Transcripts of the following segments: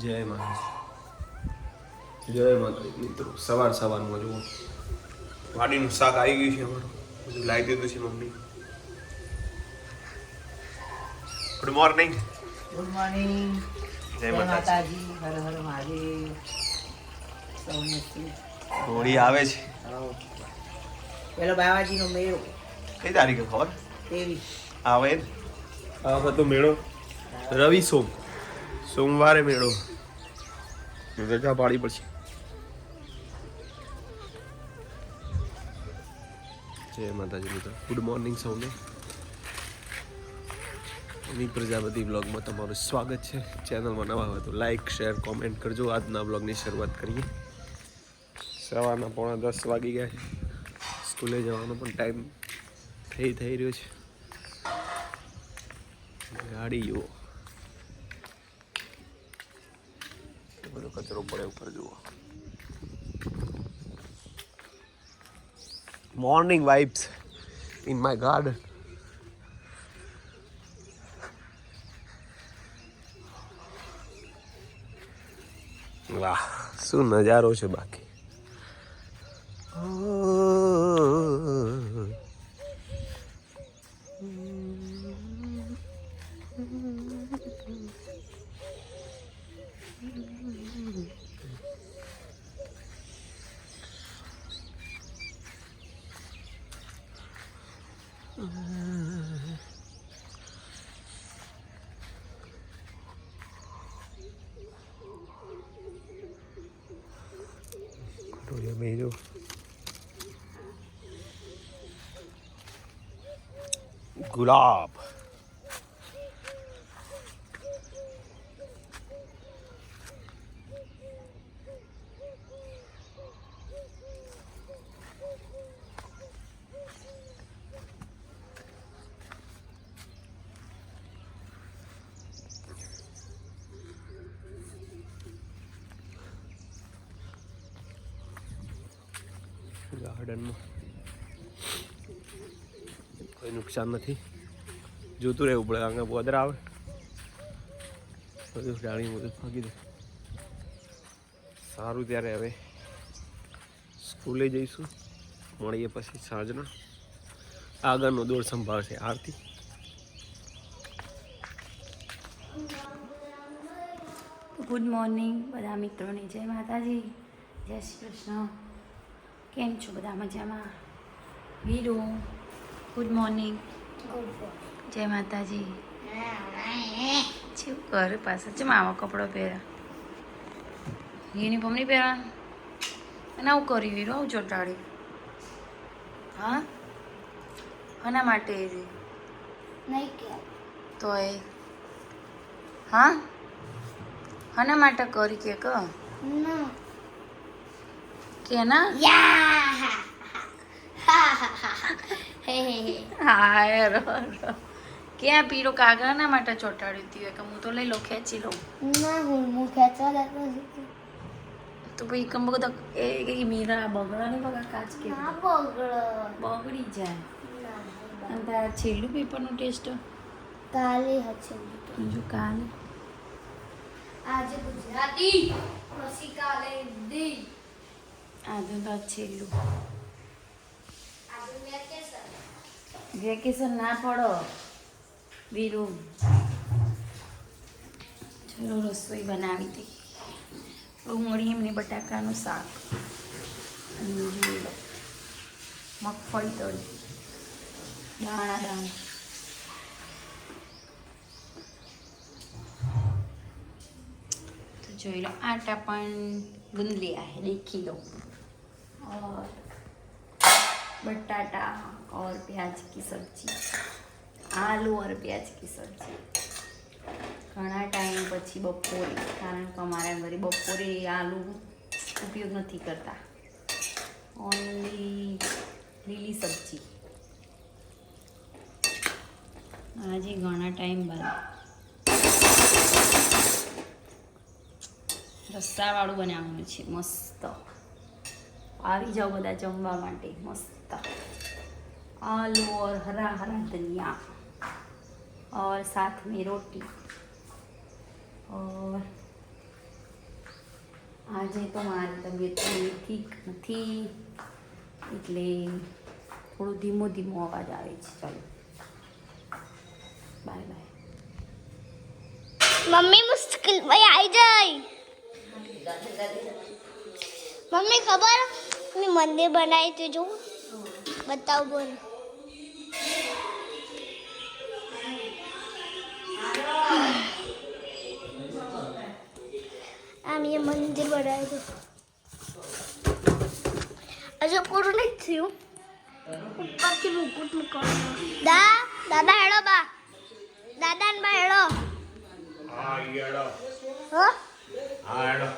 જય માતા જય માતા મિત્રો. સવાર સવારમાં જુઓ. વાડીનું શાક આવી ગયું છે અમારું. બધું લાવી દીધું છે mummy. Good morning good morning જય માતાજી. માતાજી. હર હર મહાદેવ. સૌને હોળી આવે છે. પેલો બાવાજીનો મેળો. કઈ તારીખે ખબર? તેવીસ. આવે આ હતો મેળો. રવિ સોમ. સોમવારે મેળો. રજા પાડી પડશે. જય માતાજી મિત્રો. ગુડ મોર્નિંગ સૌને. અમિત પ્રજાપતિ બ્લોગમાં તમારું સ્વાગત છે. ચેનલમાં નવા હોય તો લાઈક શેર કોમેન્ટ કરજો. આજના બ્લોગની શરૂઆત કરીએ. સવારના પોણા દસ વાગી ગયા છે. સ્કૂલે જવાનો પણ ટાઈમ થઈ થઈ રહ્યો છે. ગાડી જુઓ એ બધો કચરો પડે ઉપર જુઓ. Morning vibes in my garden વાહ શું નજારો છે બાકી. Gulab. ગાર્ડનમાં કોઈ નુકસાન નથી. જોતું રહેવું પડે, કારણ કે પોદર આવે. બધું ડાળી બધું ફાંકી દે. સારું ત્યારે હવે સ્કૂલે જઈશું. મળીએ પછી સાંજના. આગળનો દોર સંભાળશે આરતી. ગુડ મોર્નિંગ બધા મિત્રોની. જય માતાજી. જય શ્રી કૃષ્ણ. કેમ છો બધા મજામાં? વીરુ ગુડ મોર્નિંગ જય માતાજી. શું કર પાછા છે આવો કપડો પહેર્યા યુનિફોર્મ નહીં પહેરવાનું? અને આવું કરી વીરો આવું ચોટાડી હા? આના માટે. નહીં તો એ હા? આના માટે કરી કે ક? ના. કે ના યા હા હા હા હે હે હે હાય રો રો. ક્યાં પીરો કાગળના માટે ચોંટાડ્યું હતી કે હું તો લઈ લઉં ખેંચી લઉં ના હું હું ખેંચવા જતો નથી તો પછી કમ બધા એ કે મીરા બગડા નહીં બગા કાચ કે ના બગડો બગડી જાય ના અને તારા છેલ્લું પેપરનું ટેસ્ટ કાલે હશે બીજું કાલે આજે ગુજરાતી પછી કાલે હિન્દી આધું ભાગ છેલ્લું. વેકેશન ના પડો બીરું ચલો રસોઈ બનાવી દઈ ડુંગળી એમને બટાકાનું શાક અને મગફળી તળી. દાણા દાણા. જોઈ લો, આટા પણ ગુંદલી આ દેખી લો. और बटाटा और प्याज की सब्जी आलू और प्याज की सब्जी ઘણા ટાઈમ પછી બપોરે કારણ કે અમારા ઘરે બપોરે આલુ ઉપયોગ નથી કરતા ઓનલી લીલી સબ્જી આજે ઘણા ટાઈમ બાદ રસ્સાવાળું બનાવવાનું છે મસ્ત આવી જાઓ બધા જમવા માટે મસ્ત आलू और हरा हरा धनिया और साथ में रोटी और આજે તો મારી તબિયત થોડી ઠીક નથી એટલે થોડો ધીમો ધીમો અવાજ આવે છે ચાલો બાય બાય મમ્મી મુશ્કેલ ભાઈ આવી જાય મમ્મી ખબર મેં મંદિર બનાવી તું જો. બતાવ બોલ. આ મેં મંદિર બનાવ્યું હજુ પૂરું નથી થયું. ઉપરથી મુકુટ મૂકવાનું. દા દાદા હેડો બા. દાદા ને બા હેડો. હા હેડો. હા? હેડો.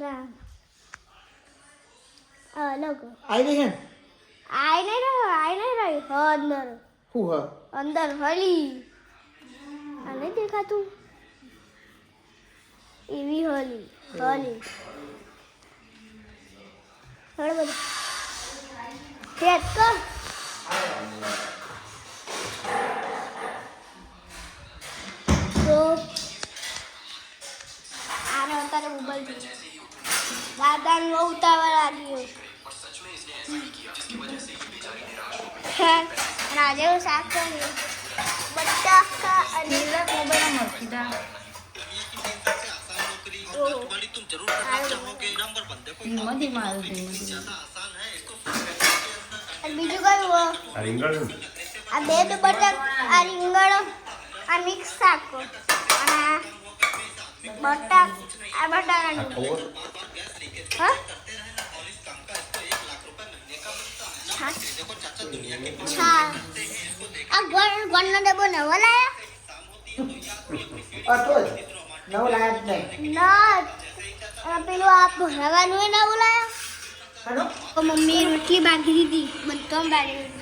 ના. આ લગો. આઈ આઈ નહીં રહ્યો, આઈ નહીં રહ્યો. હ, અંદર. હું હ અંદર હલી. આ નહીં દેખાતું? એવી હલી હલી. હળ બધું ચેક કર. અત્યારે ने बहुत લાગી હે અને આજે હું શાક કર્યું બટાકા અને મોબાઈલ ધીમો અને બીજું કયું આ બે તો બટાક આ રીંગણ આ મિક્સ શાક અને આ બટાક આ બટાકાનું હા. છાશ. આ ઘર ઘરનો ડબ્બો નવો લાયા? જ. નવ લાયા જ નહીં. ના. પેલું આ ભરાવાનું નવું લાયા? હાલો? રોટલી બાંધી દીધી. બધો બાંધી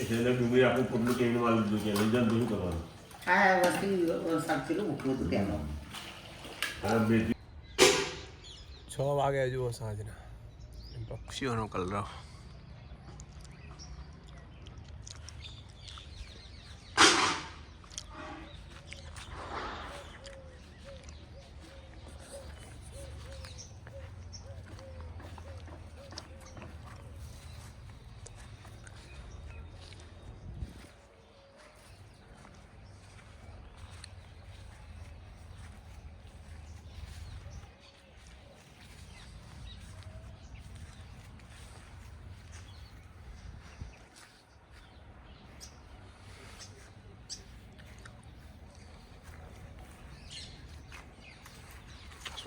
એટલે ડુંગળી આપણે પોટલું કેવીને વાળી દીધું શું કરવાનું? આ વસ્તી શાકથી મૂક્યું હતું તેનો છ વાગે જુઓ સાંજના. પક્ષીઓનો કલરવ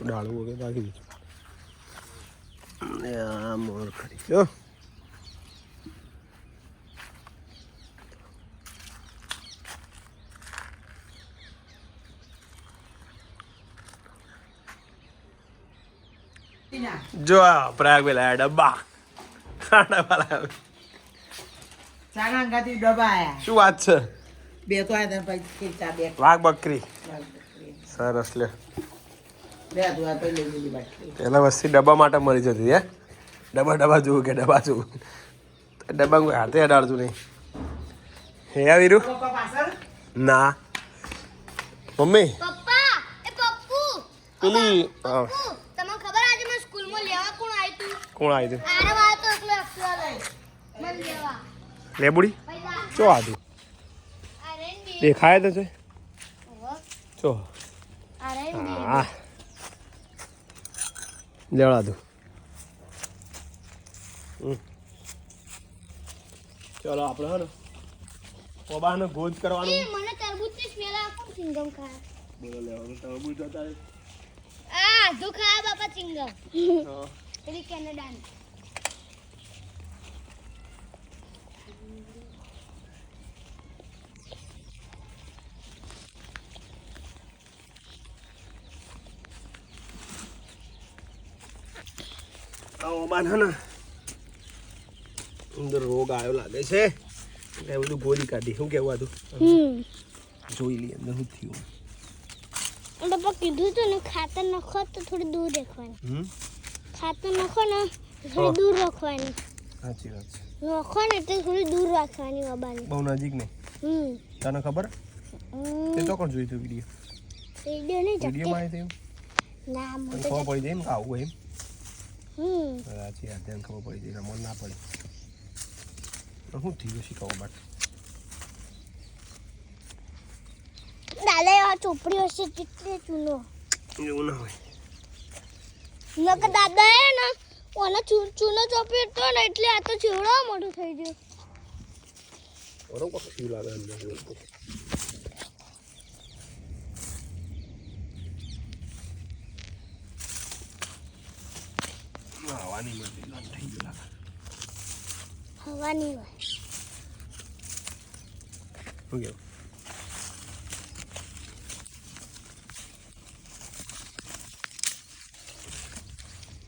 શું ડાળું વગર દીધું અને આ મોર ખરી. ગયો જો આ પ્રયાગ પેલા ડબ્બા. ડબ્બા આયા શું વાત છે? બે તો આયા પછી ચા બે. વાઘ બકરી. સરસ લે પેલા વસ્તી ડબ્બા માટે મરી જતી હે. ડબ્બા ડબ્બા જોવું કે ડબ્બા જોવું? ડબ્બા કોઈ હાથે અડાડતું નહીં. હે વીરુ? પપ્પા ના. મમ્મી? પપ્પા પેલી હા, પપ્પુ તમને ખબર આજે મને સ્કૂલમાં લેવા કોણ આવ્યું તું? કોણ આવી તો? એકલો એકલો લઈ મને લેવા. લેબુડી? ચો આદુ દેખાય તો છે. ચો. હા. લેવડા દઉં ચલો આપણે હે ને પોબાને ગોજ કરવાનું મને મને તરબૂચની સ્મેલ આપો ચિંગમ ખા બોલો લેવાનું તરબૂચ હતા એ. આ દુખા બાપા ચિંગમ હા. પેલી કેનેડાની ઓમાન અંદર રોગ આવ્યો લાગે છે. એટલે બધું ગોળી કાઢી. શું કેવું હતું જોઈ લઈએ અંદર શું થયું? પપ્પા કીધું તું ને ખાતર નાખો તો થોડી દૂર રાખવાની. હમ? ખાતર નાખો ને થોડી દૂર રાખવાની. સાચી વાત છે. નખો ને એટલે થોડી દૂર રાખવાની બાબાની બહુ નજીક ને હમ. તને ખબર. તે તો કોણ જોયું તું વીડિયો વીડિયો નહીં વિડીયોમાં જપતી આવી ના મને તો ખબર પડી જાય એમ આવું એમ? સાચી ખબર પડી જાય મને ના પડે શું થયું દાદા ચોપડી હશે કેટલી ચૂનો? એવું ના હોય. દાદા એ ને ઓને ચૂનો ચોપડી તો ને એટલે આ તો ચીવડો મોટો થઈ ગયો. લાગે અંદર હવાની મળતી લાગ થઈ ગયું લાગે હવાની હોય શું કેવું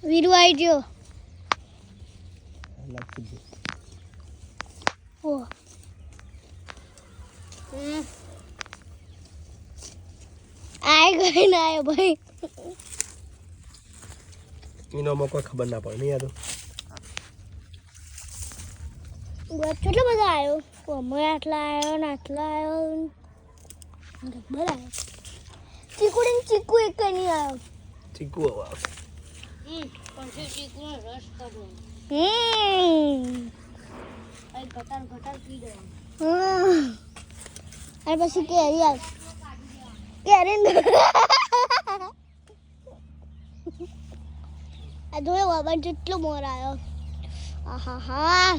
વીરુ આવી ભાઈ એનામાં કોઈ ખબર ના પડે નહીં આ તો કેટલો બધો આવ્યો અમે આટલા આવ્યો ને આટલા આવ્યો બરાબર આવ્યો ચીકુ ને ચીકુ એક નહીં આવ્યો ચીકુ હવે આવશે. અને પછી કેરી આવ. કેરી આ જોયો બાબા જેટલો મોર આવ્યો આહા હા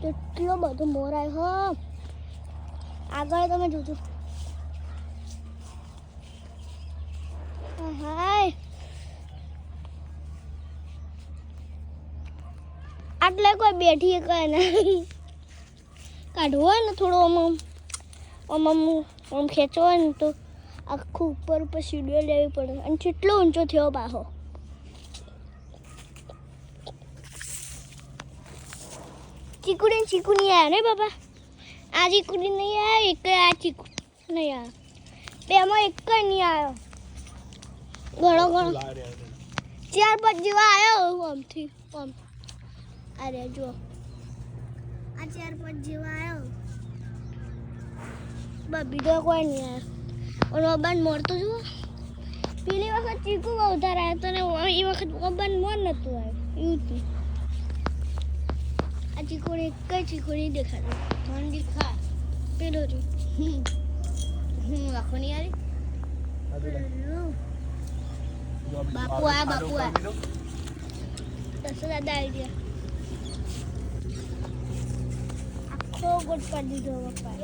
કેટલો બધો મોર આવ્યો હો આગળ તમે જોજો હાય આટલે કોઈ બેઠી કઈ નહીં કાઢવો હોય ને થોડો આમ આમ આમ ખેંચવો હોય ને તો આખું ઉપર ઉપર સીડીઓ લેવી પડે. અને કેટલો ઊંચો થયો પાછો ચીકુડી ચીકુ નહીં આવ્યા ને બાબા? આ ચીકુડી નહીં આવ્યા એક આ ચીકુ નહીં આવ્યો બેમાં એક જ નહીં આવ્યો ઘણો ઘણો ચાર પાંચ જેવા આવ્યો આમથી, આમ. અરે જો. આ ચાર પાંચ જેવા આવ્યો બીજો કોઈ નહીં આવ્યો અને ઓબાન મોરતો જુઓ પેલી વખત ચીકુ બહુ વધારે આવ્યો તો ને એ વખત ઓબાન મોર નહોતું આવ્યું. એવું હતું આ ચીકુને એક જ ચીકુ નહીં દેખાતું. ત્રણ દેખા. પેલો જો. હું આખો નહીં આવી? બાપુ આ બાપુ આ. દસ દાદા આવી ગયા આખો ગોટ પાડી દીધો પપ્પા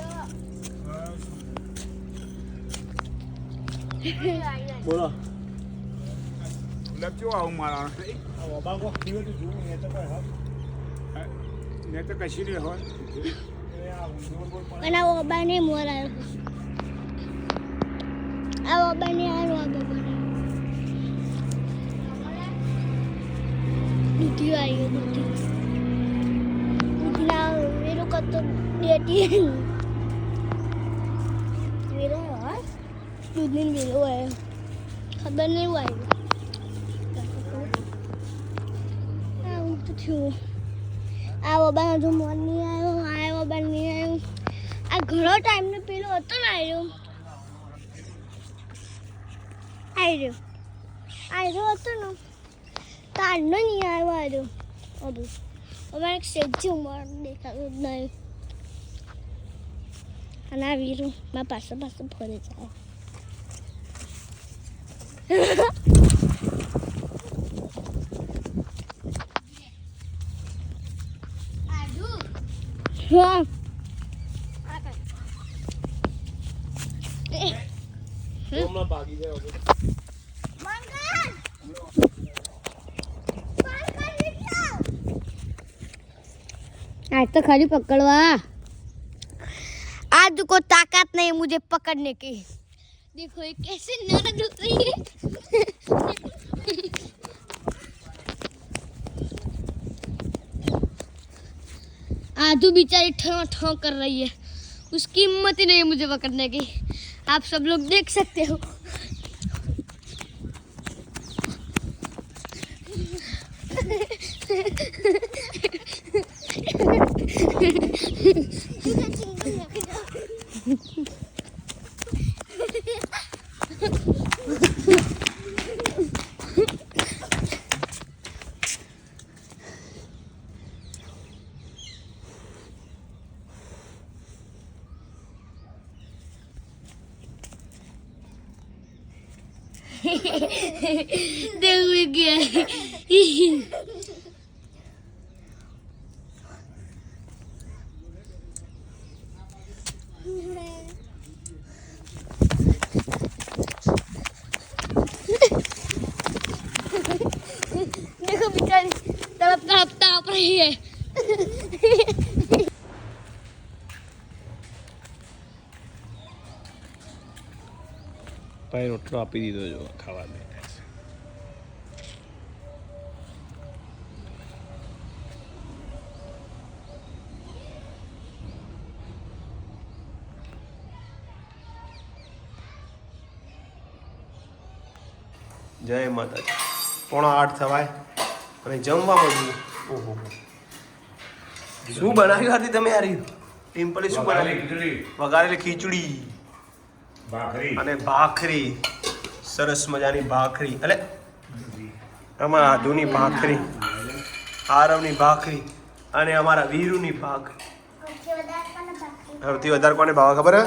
બોલો. લખજો આવું મારા ને તો કશી નહીં હોય. પણ આ ઓબા ને મોર આવ્યો આ ઓબા ને આવ્યો આ બાબા ને. દૂધી આવી ગયો દૂધી દૂધી ના એ લોકો તો ડેટી વેરો હા દૂધની વેરો આવ્યો ખબર નહીં હું આવ્યું આવું તો થયું. આ બાબા હજુ મોર નહીં આવ્યો, આ બાબા નહીં આવ્યો. આ ઘણો ટાઈમ પેલો હતો ને આવ્યો આવ્યો આવ્યો હતો ને તારનો નહીં આવ્યો આવ્યો બધું અમારે એક મોર દેખાતું જ નહીં અને વીરું, મારા પાસે પાસે ફરી જાય आज तो खाली पकड़वा आज को ताकत नहीं मुझे पकड़ने की। देखो ये कैसे नरक लग रही है आदू बेचारी ठो ठो कर रही है। उसकी हिम्मत ही नहीं है मुझे पकड़ने की। आप सब लोग देख सकते हो। ठीक है There we go. રોટલો આપી દીધો જો ખાવા માટે જય માતાજી. પોણા આઠ થવાય. અને જમવા મળ્યું ઓહો. શું બનાવ્યું હતી તમે યાર? પિમ્પલે શું બનાવ્યું ખીચડી. વઘારેલી ખીચડી. અને ભાખરી. સરસ મજાની ભાખરી. એટલે અમારા આધુની ભાખરી આરવની ભાખરી અને અમારા વીરુની ભાખરી. સૌથી વધારે કોને ભાવ ખબર હે?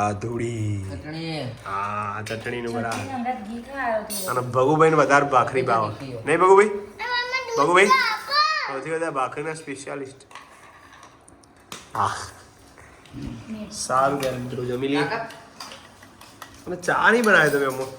આધુડી હા ચટણીનું બરાબર. અને ભગુભાઈ ને વધારે ભાખરી ભાવ. નહીં ભગુભાઈ? ભગુભાઈ? સૌથી વધારે ભાખરીના સ્પેશિયાલિસ્ટ હા. સારું કે મિત્રો જમી લઈએ. અને ચા નહીં બનાવી તમે અમુક.